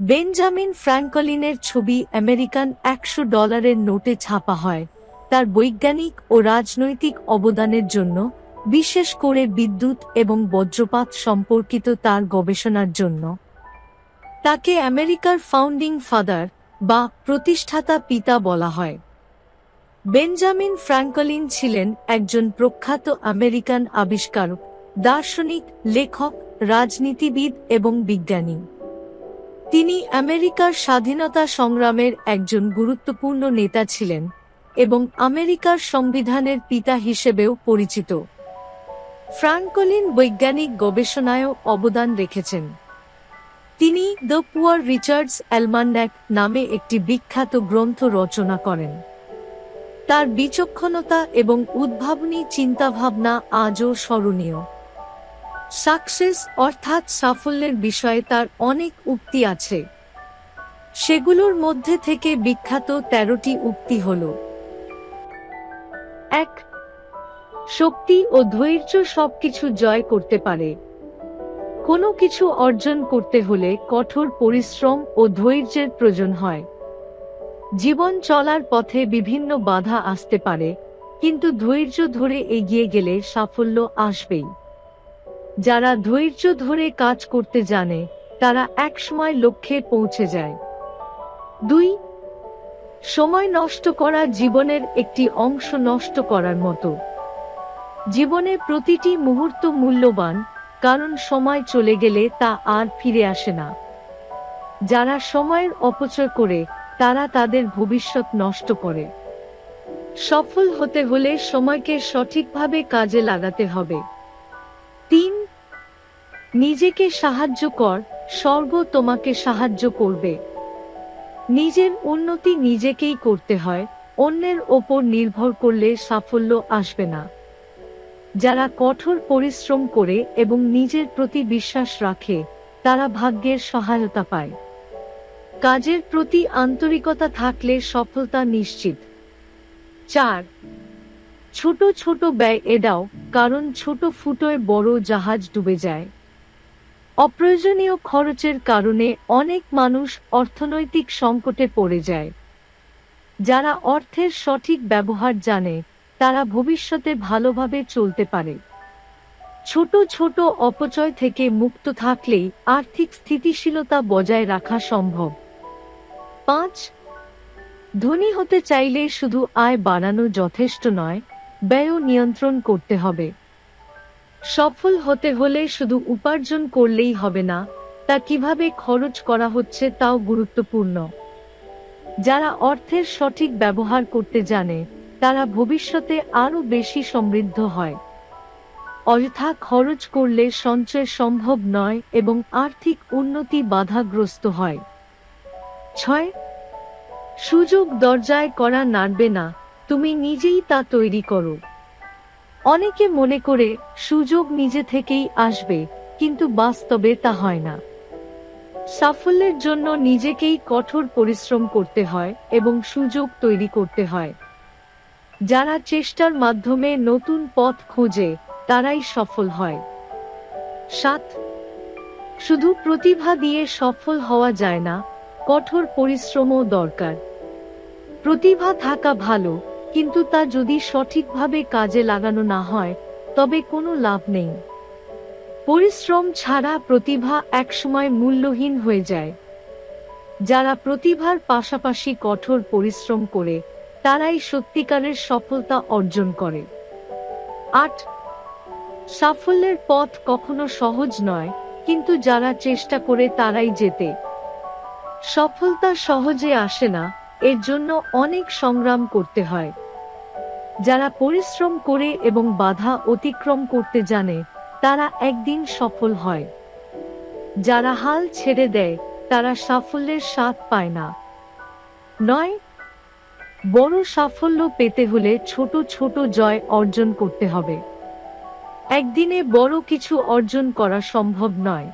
Benjamin ফ্র্যাঙ্কলিনের ছবি American একশো ডলারের নোটে ছাপা হয়। তার বৈজ্ঞানিক ও রাজনৈতিক অবদানের জন্য, বিশেষ করে বিদ্যুৎ এবং বজ্রপাত সম্পর্কিত তার গবেষণার জন্য। তাকে আমেরিকার ফাউন্ডিং ফাদার বা প্রতিষ্ঠাতা পিতা বলা হয়। বেঞ্জামিন ফ্র্যাঙ্কলিন ছিলেন একজন প্রখ্যাত আমেরিকান আবিষ্কারক, দার্শনিক, লেখক, রাজনীতিবিদ এবং বিজ্ঞানী। তিনি আমেরিকার স্বাধীনতা সংগ্রামের একজন গুরুত্বপূর্ণ নেতা ছিলেন এবং আমেরিকার সংবিধানের পিতা হিসেবেও পরিচিত। ফ্রাঙ্কলিন বৈজ্ঞানিক গবেষণায়ও অবদান রেখেছেন। তিনি দ্য পুয়ার রিচার্ডস অ্যালমান্ড্যাক নামে একটি বিখ্যাত গ্রন্থ রচনা করেন। তার বিচক্ষণতা এবং উদ্ভাবনী চিন্তাভাবনা আজও স্মরণীয়। সাকসেস অর্থাৎ সাফল্যের বিষয়ে তার অনেক উক্তি আছে। সেগুলোর মধ্যে থেকে বিখ্যাত তেরোটি উক্তি হল এক, শক্তি ও ধৈর্য সবকিছু জয় করতে পারে। কোনো কিছু অর্জন করতে হলে কঠোর পরিশ্রম ও ধৈর্যের প্রয়োজন হয়। জীবন চলার পথে বিভিন্ন বাধা আসতে পারে, কিন্তু ধৈর্য ধরে এগিয়ে গেলে সাফল্য আসবেই। যারা ধৈর্য ধরে কাজ করতে জানে, তারা একসময় লক্ষ্যে পৌঁছে যায়। দুই, সময় নষ্ট করা জীবনের একটি অংশ নষ্ট করার মতো। জীবনে প্রতিটি মুহূর্ত মূল্যবান, কারণ সময় চলে গেলে তা আর ফিরে আসে না। যারা সময়ের অপচয় করে, তারা তাদের ভবিষ্যৎ নষ্ট করে। সফল হতে হলে সময়কে সঠিকভাবে কাজে লাগাতে হবে। নিজেকে সাহায্য কর, স্বর্গ তোমাকে সাহায্য করবে। নিজের উন্নতি নিজেকেই করতে হয়, অন্যের ওপর নির্ভর করলে সাফল্য আসবে না। যারা কঠোর পরিশ্রম করে এবং নিজের প্রতি বিশ্বাস রাখে, তারা ভাগ্যের সহায়তা পায়। কাজের প্রতি আন্তরিকতা থাকলে সফলতা নিশ্চিত। চার, ছোট ছোট ব্যয় এড়াও কারণ ছোট ফুটোয় বড় জাহাজ ডুবে যায়। অপ্রয়োজনীয় খরচের কারণে অনেক মানুষ অর্থনৈতিক সংকটে পড়ে যায়। যারা অর্থের সঠিক ব্যবহার জানে, তারা ভবিষ্যতে ভালোভাবে চলতে পারে। ছোট ছোট অপচয় থেকে মুক্ত থাকলেই আর্থিক স্থিতিশীলতা বজায় রাখা সম্ভব। পাঁচ, ধনী হতে চাইলে শুধু আয় বাড়ানো যথেষ্ট নয়, ব্যয় নিয়ন্ত্রণ করতে হবে। সফল হতে হলে শুধু উপার্জন করলেই হবে না, তা কীভাবে খরচ করা হচ্ছে তাও গুরুত্বপূর্ণ। যারা অর্থের সঠিক ব্যবহার করতে জানে, তারা ভবিষ্যতে আরও বেশি সমৃদ্ধ হয়। অযথা খরচ করলে সঞ্চয় সম্ভব নয় এবং আর্থিক উন্নতি বাধাগ্রস্ত হয়। ছয়, সুযোগ দরজায় করা নাড়বে না, তুমি নিজেই তা তৈরি করো। অনেকে মনে করে সুযোগ নিজে থেকেই আসবে, কিন্তু বাস্তবে তা হয় না। সাফল্যের জন্য নিজেকেই কঠোর পরিশ্রম করতে হয় এবং সুযোগ তৈরি করতে হয়। যারা চেষ্টার মাধ্যমে নতুন পথ খোঁজে, তারাই সফল হয়। সাত, শুধু প্রতিভা দিয়ে সফল হওয়া যায় না, কঠোর পরিশ্রমও দরকার। প্রতিভা থাকা ভালো কিন্তু তা যদি সঠিকভাবে কাজে লাগানো না হয়, তবে কোনো লাভ নেই। পরিশ্রম ছাড়া প্রতিভা একসময় মূল্যহীন হয়ে যায়। যারা প্রতিভার পাশাপাশি কঠোর পরিশ্রম করে, তারাই সত্যিকারের সফলতা অর্জন করে। আট, সাফল্যের পথ কখনো সহজ নয়, কিন্তু যারা চেষ্টা করে তারাই যেতে সফলতা সহজে আসে না, এর জন্য অনেক সংগ্রাম করতে হয়। যারা পরিশ্রম করে এবং বাধা অতিক্রম করতে জানে, তারা একদিন সফল হয়। যারা হাল ছেড়ে দেয়, তারা সাফল্যের স্বাদ পায় না। নয়, বড় সাফল্য পেতে হলে ছোট ছোট জয় অর্জন করতে হবে। একদিনে বড় কিছু অর্জন করা সম্ভব নয়।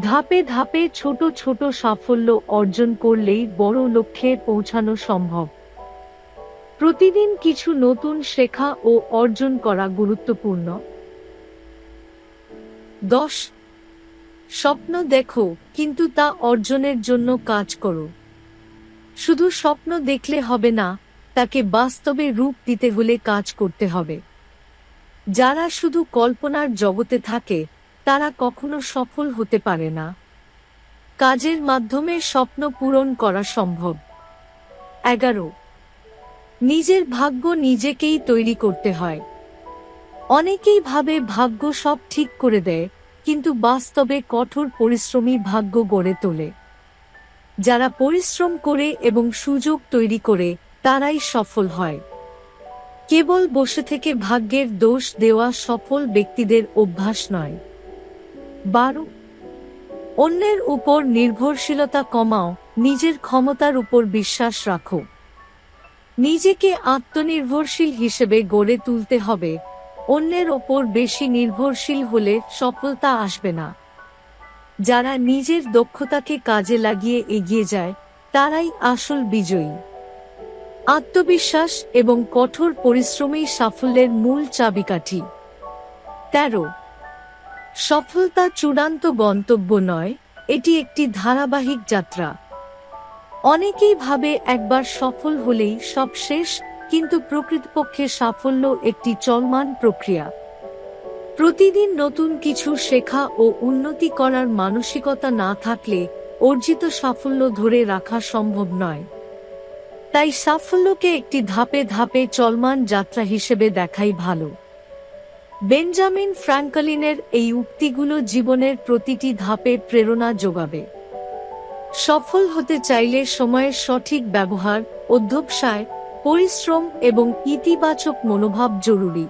ধাপে ধাপে ছোট ছোট সাফল্য অর্জন করলেই বড় লক্ষ্যে পৌঁছানো সম্ভব। প্রতিদিন কিছু নতুন শেখা ও অর্জন করা গুরুত্বপূর্ণ। দশ। স্বপ্ন দেখো, কিন্তু তা অর্জনের জন্য কাজ করো। শুধু স্বপ্ন দেখলে হবে না, তাকে বাস্তবে রূপ দিতে হলে কাজ করতে হবে। যারা শুধু কল্পনার জগতে থাকে, তারা কখনো সফল হতে পারে না। কাজের মাধ্যমে স্বপ্ন পূরণ করা সম্ভব। এগারো। নিজের ভাগ্য নিজেকেই তৈরি করতে হয়। অনেকেই ভাবে ভাগ্য সব ঠিক করে দেয়, কিন্তু বাস্তবে কঠোর পরিশ্রমী ভাগ্য গড়ে তোলে। যারা পরিশ্রম করে এবং সুযোগ তৈরি করে, তারাই সফল হয়। কেবল বসে থেকে ভাগ্যের দোষ দেওয়া সফল ব্যক্তিদের অভ্যাস নয়। বারো, অন্যের উপর নির্ভরশীলতা কমাও, নিজের ক্ষমতার উপর বিশ্বাস রাখো। নিজেকে আত্মনির্ভরশীল হিসেবে গড়ে তুলতে হবে। অন্যের ওপর বেশি নির্ভরশীল হলে সফলতা আসবে না। যারা নিজের দক্ষতাকে কাজে লাগিয়ে এগিয়ে যায়, তারাই আসল বিজয়ী। আত্মবিশ্বাস এবং কঠোর পরিশ্রমী সাফল্যের মূল চাবিকাঠি। তেরো। সফলতা চূড়ান্ত গন্তব্য নয়, এটি একটি ধারাবাহিক যাত্রা। অনেকেই ভাবে একবার সফল হলেই সব শেষ, কিন্তু প্রকৃতপক্ষে সাফল্য একটি চলমান প্রক্রিয়া। প্রতিদিন নতুন কিছু শেখা ও উন্নতি করার মানসিকতা না থাকলে অর্জিত সাফল্য ধরে রাখা সম্ভব নয়। তাই সাফল্যকে একটি ধাপে ধাপে চলমান যাত্রা হিসেবে দেখাই ভালো। বেঞ্জামিন ফ্র্যাঙ্কলিনের এই উক্তিগুলো জীবনের প্রতিটি ধাপে প্রেরণা যোগাবে। সফল হতে চাইলে সময়ের সঠিক ব্যবহার অধ্যবসায় পরিশ্রম এবং ইতিবাচক মনোভাব জরুরি।